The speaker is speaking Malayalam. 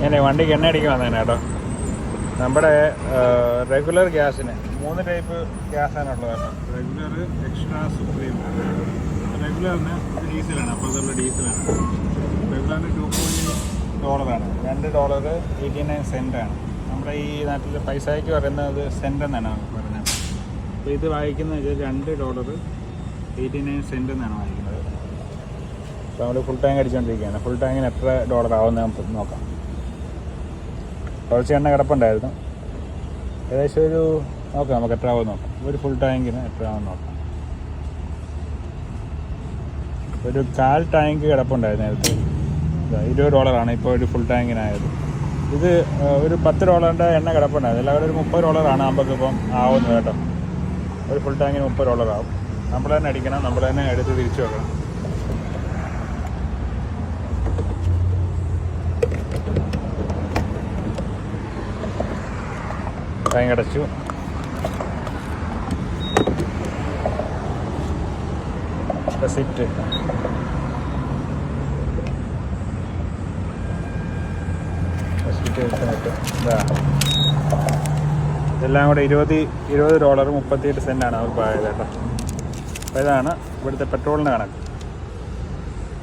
ഞാൻ വണ്ടിക്ക് എണ്ണ അടിക്കാൻ വന്നേനെ കേട്ടോ. നമ്മുടെ റെഗുലർ ഗ്യാസിന് മൂന്ന് ടൈപ്പ് ഗ്യാസാണുള്ളത് കേട്ടോ. റെഗുലർ എക്സ്ട്രാ സുപ്രീം റെഗുലറിന് ഡീസലാണ് അപ്പോൾ അതുള്ള ഡീസലാണ് റെഗുലറിന് ടു പോയിന്റ് ഡോളറാണ് രണ്ട് ഡോളർ എയ്റ്റി നയൻ സെന്റാണ് നമ്മുടെ ഈ നാട്ടിൽ പൈസയ്ക്ക് പറയുന്നത് സെന്റ് എന്നാണ് പറയുന്നത്. അപ്പോൾ ഇത് വായിക്കുന്ന വെച്ചാൽ രണ്ട് ഡോളർ എയ്റ്റി നയൻ സെന്റ് എന്നാണ് വായിക്കുന്നത് അപ്പോൾ നമ്മൾ ഫുൾ ടാങ്ക് അടിച്ചുകൊണ്ടിരിക്കുകയാണ് ഫുൾ ടാങ്കിന് എത്ര ഡോളർ ആവുമെന്ന് നമുക്ക് നോക്കാം. കുറച്ച് എണ്ണ കിടപ്പുണ്ടായിരുന്നു. ഏകദേശം ഒരു നോക്കാം നമുക്ക് എത്ര ആവുമെന്ന് നോക്കാം. ഒരു ഫുൾ ടാങ്കിന് എത്ര ആവുമെന്ന് നോക്കാം. ഒരു കാൽ ടാങ്ക് കിടപ്പുണ്ടായിരുന്നു നേരത്തെ ഇരുപത് ഡോളറാണ് ഇപ്പോൾ ഒരു ഫുൾ ടാങ്കിനായത് ഇത് ഒരു പത്ത് ഡോളറിന്റെ എണ്ണ കിടപ്പുണ്ടായിരുന്നു. എല്ലാവരും ഒരു മുപ്പത് ഡോളറാണ് നമുക്കിപ്പം ആവുന്നത് കേട്ടോ. ഒരു ഫുൾ ടാങ്കിന് മുപ്പത് ഡോളറാവും നമ്മൾ തന്നെ അടിക്കണം നമ്മൾ തന്നെ എടുത്ത് തിരിച്ചു വെക്കണം. വെച്ചിട്ട് ഇതാ. ഇതെല്ലാം കൂടെ ഇരുപത് ഇരുപത് ഡോളർ മുപ്പത്തിയെട്ട് സെന്റാണ് അവർക്ക് ആയത് കേട്ടോ. അപ്പോൾ ഇതാണ് ഇവിടുത്തെ പെട്രോളിന്റെ കണക്ക്.